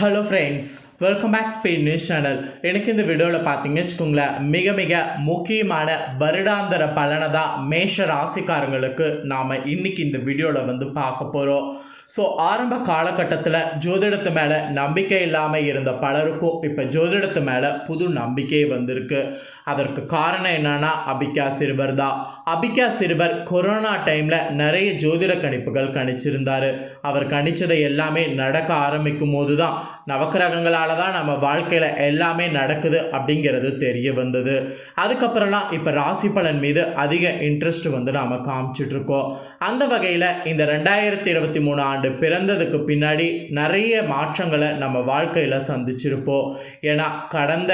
Hello friends welcome back Spain news channel எனக்கு இந்த வீடியோவில் பார்த்தீங்கன்னு வச்சுக்கோங்களேன் மிக மிக முக்கியமான வருடாந்திர பலனை தான் மேஷ ராசிக்காரங்களுக்கு நாம் இன்னைக்கு இந்த வீடியோவில் வந்து பார்க்க போகிறோம் ஸோ ஆரம்ப காலகட்டத்தில் ஜோதிடத்து மேலே நம்பிக்கை இல்லாமல் இருந்த பலருக்கும் இப்போ ஜோதிடத்து மேலே புது நம்பிக்கை வந்திருக்கு. அதற்கு காரணம் என்னன்னா அபிகா சிறுவர் தான். அபிகா சிறுவர் கொரோனா டைமில் நிறைய ஜோதிட கணிப்புகள் கணிச்சிருந்தார். அவர் கணிச்சதை எல்லாமே நடக்க ஆரம்பிக்கும் போது தான் நவக்கிரகங்களால் தான் நம்ம வாழ்க்கையில் எல்லாமே நடக்குது அப்படிங்கிறது தெரிய வந்தது. அதுக்கப்புறம்லாம் இப்போ ராசி பலன் மீது அதிக இன்ட்ரெஸ்ட் வந்து நாம் காமிச்சிட்ருக்கோம் அந்த வகையில் இந்த ரெண்டாயிரத்தி இருபத்தி மூணு ஆண்டு பிறந்ததுக்கு பின்னாடி நிறைய மாற்றங்களை நம்ம வாழ்க்கையில் சந்திச்சிருப்போம். ஏன்னா கடந்த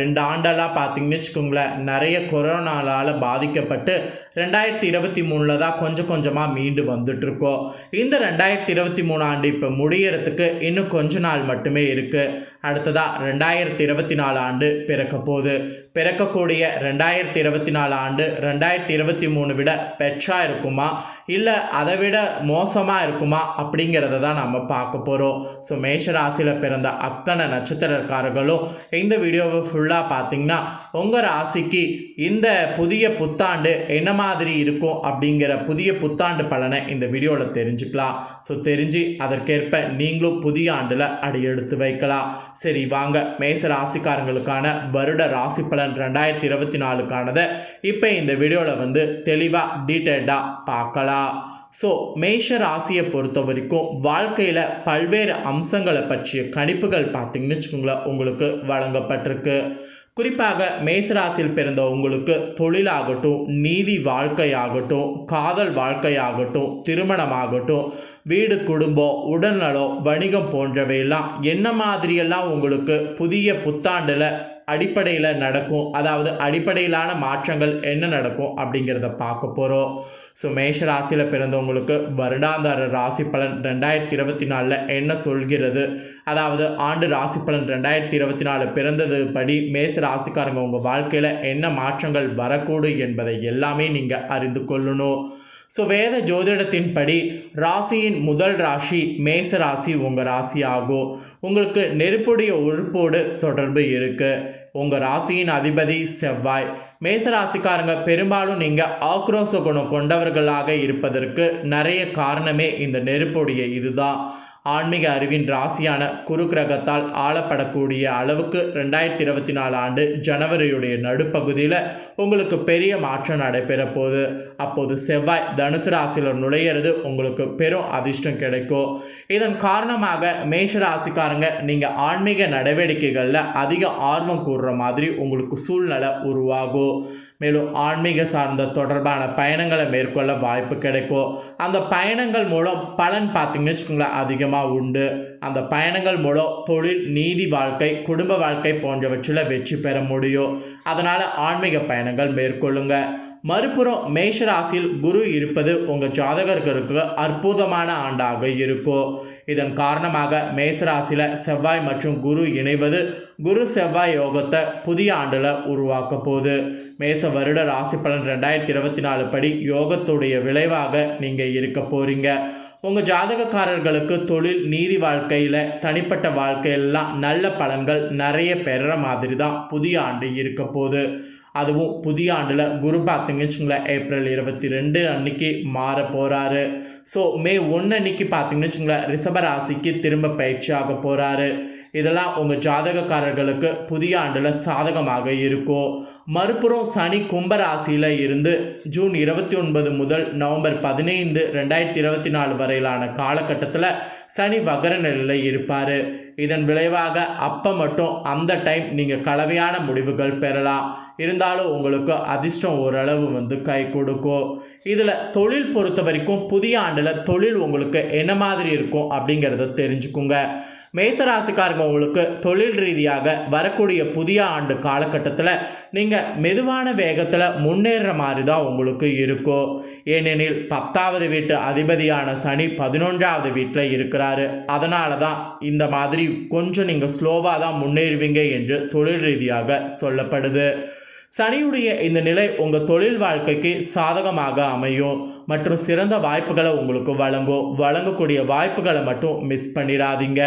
ரெண்டு ஆண்டெல்லாம் பார்த்தீங்கன்னு வச்சுக்கோங்களேன். நிறைய கொரோனாவால் பாதிக்கப்பட்டு ரெண்டாயிரத்தி இருபத்தி மூணில் தான் கொஞ்சம் கொஞ்சமாக மீண்டு வந்துட்டுருக்கோம். இந்த ரெண்டாயிரத்தி இருபத்தி மூணு ஆண்டு இப்போ முடியறதுக்கு இன்னும் கொஞ்ச நாள் மட்டுமே இருக்குது அடுத்ததாக ரெண்டாயிரத்தி இருபத்தி நாலு ஆண்டு பிறக்க போகுது பிறக்கக்கூடிய ரெண்டாயிரத்தி இருபத்தி நாலு ஆண்டு ரெண்டாயிரத்தி இருபத்தி மூணு விட பெற்றாக இருக்குமா? இல்லை அதை விட மோசமாக இருக்குமா? அப்படிங்கிறத தான் நம்ம பார்க்க போகிறோம் ஸோ மேஷராசியில் பிறந்த அத்தனை நட்சத்திரக்காரர்களும் இந்த வீடியோவை ஃபுல்லாக பார்த்தீங்கன்னா உங்கள் ராசிக்கு இந்த புதிய புத்தாண்டு என்ன மாதிரி இருக்கும் அப்படிங்கிற புதிய புத்தாண்டு பலனை இந்த வீடியோவில் தெரிஞ்சுக்கலாம். ஸோ தெரிஞ்சு அதற்கேற்ப நீங்களும் புதிய ஆண்டில் அடி எடுத்து வைக்கலாம். சரி வாங்க. மேச ராசிக்காரங்களுக்கான வருட ராசி பலன் ரெண்டாயிரத்தி இருபத்தி நாலுக்கானதை. இப்போ இந்த வீடியோவில் வந்து தெளிவாக டீட்டெயில்டாக பார்க்கலாம். ஸோ மேஷ ராசியை பொறுத்த வரைக்கும் வாழ்க்கையில் பல்வேறு அம்சங்களை பற்றிய கணிப்புகள் பார்த்தீங்கன்னு வச்சுக்கோங்களேன் உங்களுக்கு வழங்கப்பட்டிருக்கு. குறிப்பாக மேசராசியில் பிறந்த உங்களுக்கு தொழிலாகட்டும் நீதி வாழ்க்கையாகட்டும் காதல் வாழ்க்கையாகட்டும் திருமணமாகட்டும் வீடு குடும்பம் உடல்நலம் வணிகம் போன்றவையெல்லாம் என்ன மாதிரியெல்லாம் உங்களுக்கு புதிய புத்தாண்டில் அடிப்படையில் நடக்கும். அதாவது அடிப்படையிலான மாற்றங்கள் என்ன நடக்கும் அப்படிங்கிறத பார்க்க போகிறோம் ஸோ மேஷ ராசியில் பிறந்தவங்களுக்கு வருடாந்தார ராசி பலன் ரெண்டாயிரத்தி இருபத்தி நாலில் என்ன சொல்கிறது? அதாவது ஆண்டு ராசி பலன் ரெண்டாயிரத்தி இருபத்தி நாலு பிறந்தது படி மேஷ ராசிக்காரங்க உங்கள் வாழ்க்கையில் என்ன மாற்றங்கள் வரக்கூடும் என்பதை எல்லாமே நீங்கள் அறிந்து கொள்ளணும். ஸோ வேத ஜோதிடத்தின்படி ராசியின் முதல் ராசி மேச ராசி உங்கள் ராசி ஆகும் உங்களுக்கு நெருப்புடைய உறுப்போடு தொடர்பு இருக்குது உங்கள் ராசியின் அதிபதி செவ்வாய். மேச ராசிக்காரங்க பெரும்பாலும் நீங்கள் ஆக்ரோஷ குணம் கொண்டவர்களாக இருப்பதற்கு நிறைய காரணமே இந்த நெருப்புடைய இதுதான். ஆன்மீக அறிவின் ராசியான குரு கிரகத்தால் ஆளப்படக்கூடிய அளவுக்கு ரெண்டாயிரத்தி இருபத்தி நாலு ஆண்டு ஜனவரியுடைய நடுப்பகுதியில் உங்களுக்கு பெரிய மாற்றம் நடைபெற போகுது. அப்போது செவ்வாய் தனுசு ராசியில் நுழையிறது உங்களுக்கு பெரும் அதிர்ஷ்டம் கிடைக்கும். இதன் காரணமாக மேஷ ராசிக்காரங்க நீங்கள் ஆன்மீக நடவடிக்கைகளில் அதிக ஆர்வம் கூடுற மாதிரி உங்களுக்கு சூழ்நிலை உருவாகும். மேலும் ஆன்மீக சார்ந்த தொடர்பான பயணங்களை மேற்கொள்ள வாய்ப்பு கிடைக்கும். அந்த பயணங்கள் மூலம் பலன் பார்த்தீங்கன்னு வச்சுக்கோங்களேன் அதிகமாக உண்டு. அந்த பயணங்கள் மூலம் தொழில் நீதி வாழ்க்கை குடும்ப வாழ்க்கை போன்றவற்றில் வெற்றி பெற முடியும். அதனால் ஆன்மீக பயணங்கள் மேற்கொள்ளுங்க. மறுபுறம் மேஷராசியில் குரு இருப்பது உங்கள் ஜாதகர்களுக்கு அற்புதமான ஆண்டாக இருக்கும். இதன் காரணமாக மேசராசியில் செவ்வாய் மற்றும் குரு இணைவது குரு செவ்வாய் யோகத்தை புதிய ஆண்டில் உருவாக்க போகுது. மேச வருட ராசி பலன் ரெண்டாயிரத்தி இருபத்தி நாலு படி யோகத்துடைய விளைவாக நீங்கள் இருக்க போகிறீங்க உங்கள் ஜாதகக்காரர்களுக்கு தொழில் நீதி வாழ்க்கையில் தனிப்பட்ட வாழ்க்கையெல்லாம் நல்ல பலன்கள் நிறைய பெறுற மாதிரி தான் புதிய ஆண்டு இருக்க போகுது. அதுவும் புதிய ஆண்டில் குரு பார்த்தீங்கன்னு வச்சுங்களேன் ஏப்ரல் இருபத்தி ரெண்டு அன்னைக்கு மாற போகிறாரு ஸோ மே ஒன்று அன்னைக்கு பார்த்தீங்கன்னு வச்சுங்களேன் ரிஷபராசிக்கு திரும்ப பயிற்சி ஆக போகிறாரு இதெல்லாம் உங்கள் ஜாதகக்காரர்களுக்கு புதிய ஆண்டில் சாதகமாக இருக்கும் மறுபுறம் சனி கும்பராசியில் இருந்து ஜூன் இருபத்தி ஒன்பது முதல் நவம்பர் பதினைந்து ரெண்டாயிரத்தி இருபத்தி நாலு வரையிலான காலகட்டத்தில் சனி வகர நிலையில் இருப்பார். இதன் விளைவாக அப்போ மட்டும் அந்த டைம் நீங்கள் கலவையான முடிவுகள் பெறலாம். இருந்தாலும் உங்களுக்கு அதிர்ஷ்டம் ஓரளவு வந்து கை கொடுக்கும் இதில் தொழில் பொறுத்த வரைக்கும் புதிய ஆண்டில் தொழில் உங்களுக்கு என்ன மாதிரி இருக்கும் அப்படிங்கிறத தெரிஞ்சுக்குங்க. மேசராசிக்காரங்க உங்களுக்கு தொழில் ரீதியாக வரக்கூடிய புதிய ஆண்டு காலகட்டத்தில் நீங்கள் மெதுவான வேகத்தில் முன்னேற மாதிரி தான் உங்களுக்கு இருக்கும் ஏனெனில் பத்தாவது வீட்டு அதிபதியான சனி பதினொன்றாவது வீட்டில் இருக்கிறாரு. அதனால தான் இந்த மாதிரி கொஞ்சம் நீங்கள் ஸ்லோவாக தான் முன்னேறுவீங்க என்று தொழில் ரீதியாக சொல்லப்படுது. சனியுடைய இந்த நிலை உங்கள் தொழில் வாழ்க்கைக்கு சாதகமாக அமையும். மற்றும் சிறந்த வாய்ப்புகளை உங்களுக்கு வழங்கும். வழங்கக்கூடிய வாய்ப்புகளை மட்டும் மிஸ் பண்ணிடாதீங்க.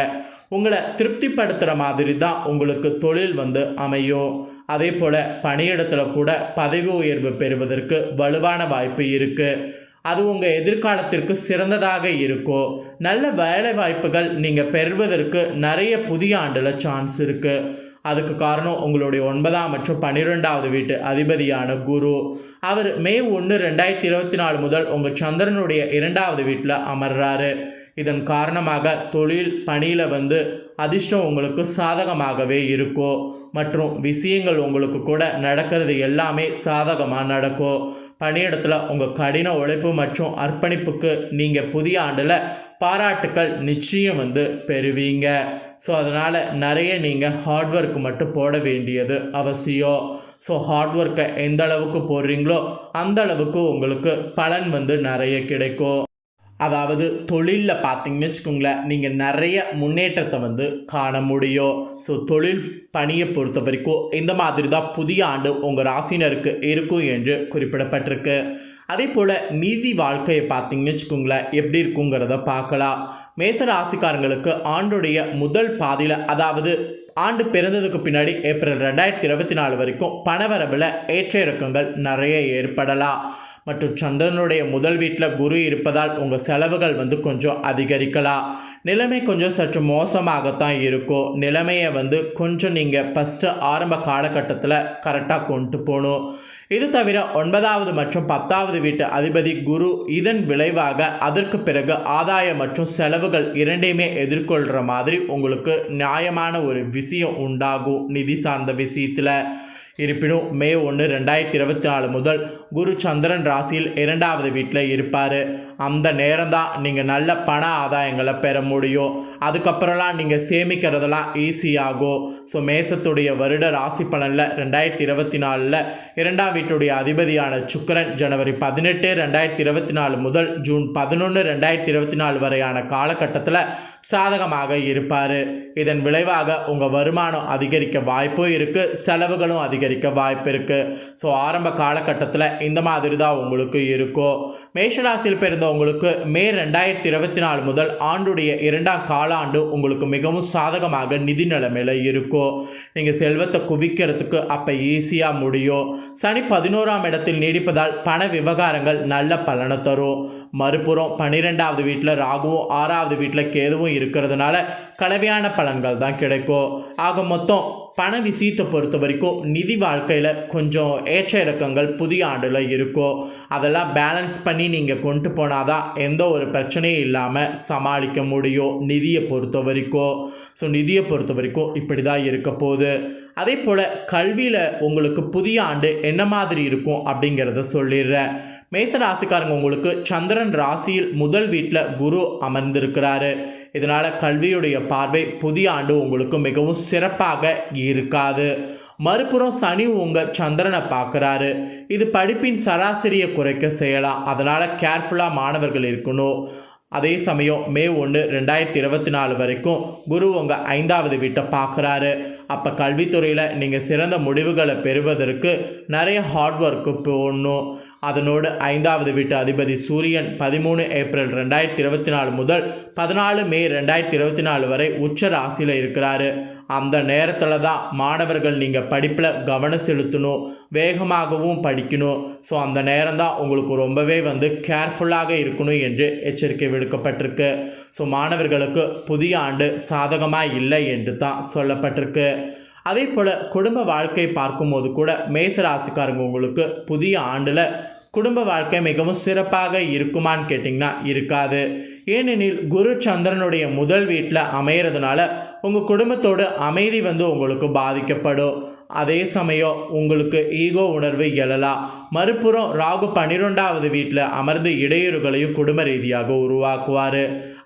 உங்களை திருப்திப்படுத்துகிற மாதிரி தான் உங்களுக்கு தொழில் வந்து அமையும். அதே போல் பணியிடத்தில் கூட பதவி உயர்வு பெறுவதற்கு வலுவான வாய்ப்பு இருக்குது அது உங்கள் எதிர்காலத்திற்கு சிறந்ததாக இருக்கும் நல்ல வேலை வாய்ப்புகள் நீங்கள் பெறுவதற்கு நிறைய புதிய ஆண்டில் சான்ஸ் இருக்குது அதுக்கு காரணம் உங்களுடைய ஒன்பதாம் மற்றும் பன்னிரெண்டாவது வீட்டு அதிபதியான குரு. அவர் மே ஒன்று ரெண்டாயிரத்தி இருபத்தி நாலு முதல் உங்கள் சந்திரனுடைய இரண்டாவது வீட்டில் அமர்றாரு. இதன் காரணமாக தொழில் பணியில் வந்து அதிர்ஷ்டம் உங்களுக்கு சாதகமாகவே இருக்கும் மற்றும் விஷயங்கள் உங்களுக்கு கூட நடக்கிறது எல்லாமே சாதகமாக நடக்கும் பணியிடத்தில் உங்கள் கடின உழைப்பு மற்றும் அர்ப்பணிப்புக்கு நீங்கள் புதிய ஆண்டில் பாராட்டுக்கள் நிச்சயம் வந்து பெறுவீங்க. ஸோ அதனால் நிறைய நீங்கள் ஹார்ட் ஒர்க் மட்டும் போட வேண்டியது அவசியம். ஸோ ஹார்ட் ஒர்க்கை எந்த அளவுக்கு போடுறீங்களோ அந்த அளவுக்கு உங்களுக்கு பலன் வந்து நிறைய கிடைக்கும். அதாவது தொழிலில் பார்த்தீங்கன்னு வச்சுக்கோங்களேன் நீங்கள் நிறைய முன்னேற்றத்தை வந்து காண முடியும். ஸோ தொழில் பணியை பொறுத்த வரைக்கும் இந்த மாதிரி தான் புதிய ஆண்டு உங்கள் ராசினருக்கு இருக்கும் என்று குறிப்பிடப்பட்டிருக்கு. அதே போல் நீதி வாழ்க்கையை பார்த்தீங்கன்னு வச்சுக்கோங்களேன் எப்படி இருக்குங்கிறத பார்க்கலாம். மேச ராசிக்காரங்களுக்கு ஆண்டுடைய முதல் பாதியில் அதாவது ஆண்டு பிறந்ததுக்கு பின்னாடி ஏப்ரல் ரெண்டாயிரத்தி இருபத்தி நாலு வரைக்கும் பணவரவில் ஏற்ற இறக்கங்கள் நிறைய ஏற்படலாம். மற்றும் சந்திரனுடைய முதல் வீட்டில் குரு இருப்பதால் உங்கள் செலவுகள் வந்து கொஞ்சம் அதிகரிக்கலாம். நிலைமை கொஞ்சம் சற்று மோசமாகத்தான் இருக்கும். நிலைமையை வந்து கொஞ்சம் நீங்கள் ஃபஸ்ட்டு ஆரம்ப காலகட்டத்தில் கரெக்டாக கொண்டு போகணும். இது தவிர ஒன்பதாவது மற்றும் பத்தாவது வீட்டு அதிபதி குரு இதன் விளைவாக அதற்கு பிறகு ஆதாயம் மற்றும் செலவுகள் இரண்டையுமே எதிர்கொள்கிற மாதிரி உங்களுக்கு நியாயமான ஒரு விஷயம் உண்டாகும். நிதி சார்ந்த விஷயத்தில். இருப்பினும் மே ஒன்று ரெண்டாயிரத்தி இருபத்தி நாலு முதல் குரு சந்திரன் ராசியில் இரண்டாவது வீட்டில் இருப்பார். அந்த நேரம் தான் நீங்கள் நல்ல பண ஆதாயங்களை பெற முடியும். அதுக்கப்புறம்லாம் நீங்கள் சேமிக்கிறதெல்லாம் ஈஸியாகும் ஸோ மேசத்துடைய வருட ராசி பலனில் ரெண்டாயிரத்தி இருபத்தி நாலில் இரண்டாம் வீட்டுடைய அதிபதியான சுக்கரன் ஜனவரி பதினெட்டு ரெண்டாயிரத்தி இருபத்தி நாலு முதல் ஜூன் பதினொன்று ரெண்டாயிரத்தி இருபத்தி நாலு வரையான காலகட்டத்தில் சாதகமாக இருப்பார். இதன் விளைவாக உங்கள் வருமானம் அதிகரிக்க வாய்ப்பும் இருக்குது செலவுகளும் அதிகரிக்க வாய்ப்பு இருக்குது ஸோ ஆரம்ப காலகட்டத்தில் இந்த மாதிரி தான் உங்களுக்கு இருக்கும். மேஷராசியில் பிறந்தவங்களுக்கு மே ரெண்டாயிரத்தி இருபத்தி நாலு முதல் ஆண்டுடைய இரண்டாம் கால காலாண்டு உங்களுக்கு மிகவும் சாதகமாக நிதி நிலைமையில் இருக்கும் நீங்கள் செல்வத்தை குவிக்கிறதுக்கு அப்போ ஈஸியாக முடியும். சனி பதினோராம் இடத்தில் நீடிப்பதால் பண விவகாரங்கள் நல்ல பலனை தரும். மறுபுறம் பன்னிரெண்டாவது வீட்டில் ராகுவும் ஆறாவது வீட்டில் கேதுவும் இருக்கிறதுனால கலவையான பலன்கள் தான் கிடைக்கும். ஆக மொத்தம் பண விஷயத்தை பொறுத்த வரைக்கும் நிதி வாழ்க்கையில் கொஞ்சம் ஏற்ற இறக்கங்கள் புதிய ஆண்டில் இருக்கும். அதெல்லாம் பேலன்ஸ் பண்ணி நீங்கள் கொண்டு போனால் தான் எந்த ஒரு பிரச்சனையும் இல்லாமல் சமாளிக்க முடியும் நிதியை பொறுத்த வரைக்கும். ஸோ நிதியை பொறுத்த வரைக்கும் இப்படி தான் இருக்க போகுது. அதே போல் கல்வியில் உங்களுக்கு புதிய ஆண்டு என்ன மாதிரி இருக்கும் அப்படிங்கிறத சொல்லிடுறேன். மேச ராசிக்காரங்க உங்களுக்கு சந்திரன் ராசியில் முதல் வீட்டில் குரு அமர்ந்திருக்கிறாரு. இதனால் கல்வியுடைய பார்வை புதிய ஆண்டு உங்களுக்கு மிகவும் சிறப்பாக இருக்காது. மறுபுறம் சனி உங்கள் சந்திரனை பார்க்குறாரு. இது படிப்பின் சராசரியை குறைக்க செய்யலாம். அதனால் கேர்ஃபுல்லாக மாணவர்கள் இருக்கணும். அதே சமயம் மே ஒன்று ரெண்டாயிரத்தி இருபத்தி நாலு வரைக்கும் குரு உங்கள் ஐந்தாவது வீட்டை பார்க்குறாரு. அப்போ கல்வித்துறையில் நீங்கள் சிறந்த முடிவுகளை பெறுவதற்கு நிறைய ஹார்ட் ஒர்க்கு போடணும் அதனோடு ஐந்தாவது வீட்டு அதிபதி சூரியன் பதிமூணு ஏப்ரல் ரெண்டாயிரத்தி இருபத்தி நாலு முதல் பதினாலு மே ரெண்டாயிரத்தி இருபத்தி நாலு வரை உச்ச ராசியில் இருக்கிறாரு. அந்த நேரத்தில் தான் மாணவர்கள் நீங்கள் படிப்பில் கவனம் செலுத்தணும் வேகமாகவும் படிக்கணும். ஸோ அந்த நேரம் தான் உங்களுக்கு ரொம்பவே வந்து கேர்ஃபுல்லாக இருக்கணும் என்று எச்சரிக்கை விடுக்கப்பட்டிருக்கு. ஸோ மாணவர்களுக்கு புதிய ஆண்டு சாதகமாக இல்லை என்று தான் சொல்லப்பட்டிருக்கு. அதே போல் குடும்ப வாழ்க்கை பார்க்கும்போது கூட மேசராசிக்காரங்க உங்களுக்கு புதிய ஆண்டில் குடும்ப வாழ்க்கை மிகவும் சிறப்பாக இருக்குமான்னு கேட்டிங்கன்னா இருக்காது. ஏனெனில் குரு சந்திரனுடைய முதல் வீட்டில் அமையிறதுனால உங்கள் குடும்பத்தோட அமைதி வந்து உங்களுக்கு பாதிக்கப்படும். அதே சமயம் உங்களுக்கு ஈகோ உணர்வு எழலாம். மறுபுறம் ராகு பன்னிரெண்டாவது வீட்டில் அமர்ந்து இடையூறுகளையும் குடும்ப ரீதியாக உருவாக்குவார்.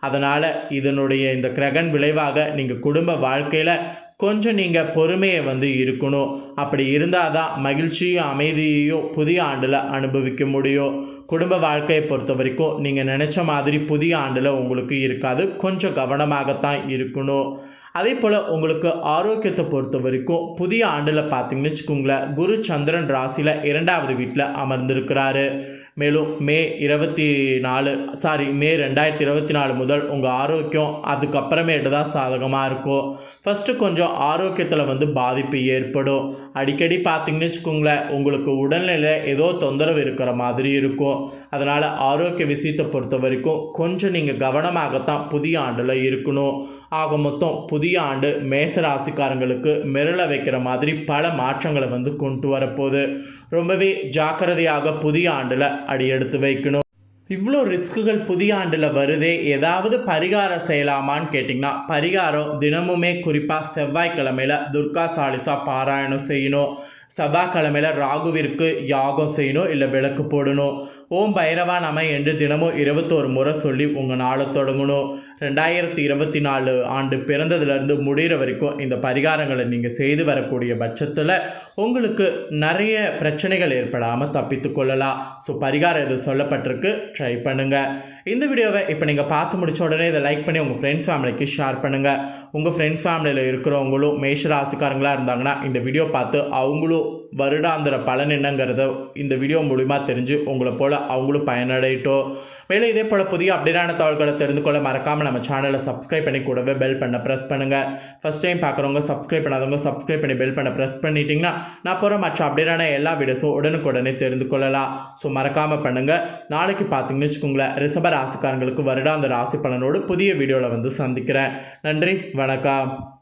அதனால் இதனுடைய இந்த கிரகன் விளைவாக நீங்கள் குடும்ப வாழ்க்கையில் கொஞ்சம் நீங்கள் பொறுமையை வந்து இருக்கணும். அப்படி இருந்தால் தான் மகிழ்ச்சியும் அமைதியையும் புதிய ஆண்டில் அனுபவிக்க முடியும். குடும்ப வாழ்க்கையை பொறுத்த வரைக்கும் நீங்கள் நினச்ச மாதிரி புதிய ஆண்டில் உங்களுக்கு இருக்காது. கொஞ்சம் கவனமாகத்தான் இருக்கணும். அதே போல் உங்களுக்கு ஆரோக்கியத்தை பொறுத்த வரைக்கும் புதிய ஆண்டில் பார்த்தீங்கன்னு வச்சுக்கோங்களேன் குரு சந்திரன் ராசியில் இரண்டாவது வீட்டில் அமர்ந்திருக்கிறாரு. மேலும் மே இருபத்தி நாலு சாரி மே ரெண்டாயிரத்தி இருபத்தி நாலு முதல் உங்கள் ஆரோக்கியம் அதுக்கப்புறமேட்டு தான் சாதகமாக இருக்கும் ஃபஸ்ட்டு கொஞ்சம் ஆரோக்கியத்தில் வந்து பாதிப்பு ஏற்படும். அடிக்கடி பார்த்தீங்கன்னு வச்சுக்கோங்களேன் உங்களுக்கு உடல்நிலை ஏதோ தொந்தரவு இருக்கிற மாதிரி இருக்கும். அதனால் ஆரோக்கிய விஷயத்தை பொறுத்த வரைக்கும் கொஞ்சம் நீங்கள் கவனமாகத்தான் புதிய ஆண்டில் இருக்கணும். ஆக மொத்தம் புதிய ஆண்டு மேச ராசிக்காரங்களுக்கு மிரள வைக்கிற மாதிரி பல மாற்றங்களை வந்து கொண்டு வரப்போகுது. ரொம்பவே ஜாக்கிரதையாக புதிய ஆண்டில் அடி எடுத்து வைக்கணும். இவ்வளோ ரிஸ்க்குகள் புதிய ஆண்டில் வருதே ஏதாவது பரிகாரம் செய்யலாமான்னு கேட்டிங்கன்னா பரிகாரம் தினமுமே குறிப்பாக செவ்வாய்க்கிழமையில் துர்கா சாலிசா பாராயணம் செய்யணும். செவ்வாய்க்கிழமையில் ராகுவிற்கு யாகம் செய்யணும் இல்லை விளக்கு போடணும். ஓம் பைரவா நம என்று தினமும் இருபத்தோரு முறை சொல்லி உங்கள் நாளை தொடங்கணும். ரெண்டாயிரத்தி இருபத்தி நாலு ஆண்டு பிறந்ததுலேருந்து முடிகிற வரைக்கும் இந்த பரிகாரங்களை நீங்கள் செய்து வரக்கூடிய பட்சத்தில் உங்களுக்கு நிறைய பிரச்சனைகள் ஏற்படாமல் தப்பித்து கொள்ளலாம். ஸோ பரிகாரம் இது சொல்லப்பட்டிருக்கு. ட்ரை பண்ணுங்கள் இந்த வீடியோவை இப்போ நீங்கள் பார்த்து முடிச்ச உடனே இதை லைக் பண்ணி உங்கள் ஃப்ரெண்ட்ஸ் ஃபேமிலிக்கு ஷேர் பண்ணுங்கள் உங்கள் ஃப்ரெண்ட்ஸ் ஃபேமிலியில் இருக்கிறவங்களும் மேஷ ராசிக்காரங்களாக இருந்தாங்கன்னா இந்த வீடியோ பார்த்து அவங்களும் வருடாந்திர பலன் என்னங்கிறத இந்த வீடியோ மூலிமா தெரிஞ்சு உங்களை போல் அவங்களும் பயனடையட்டும். மேலும் இதே போல் புதிய அப்டேட்டான தகவல்களை தெரிந்து கொள்ள மறக்காமல் நம்ம சேனலை சப்ஸ்கிரைப் பண்ணி கூடவே பெல் பண்ண ப்ரெஸ் பண்ணுங்கள் ஃபஸ்ட் டைம் பார்க்குறவங்க சப்ஸ்கிரைப் பண்ணாதவங்க சப்ஸ்கிரைப் பண்ணி பெல் பண்ண ப்ரெஸ் பண்ணிட்டீங்கன்னா நான் போகிற மற்ற அப்டேட்டான எல்லா வீடியோஸும் உடனுக்குடனே தெரிந்து கொள்ளலாம். ஸோ மறக்காமல் பண்ணுங்கள் நாளைக்கு பார்த்தீங்கன்னு வச்சுக்கோங்களேன் ரிஷப ராசிக்காரங்களுக்கு வருடாந்த ராசி பலனோடு புதிய வீடியோவில் வந்து சந்திக்கிறேன். நன்றி வணக்கம்.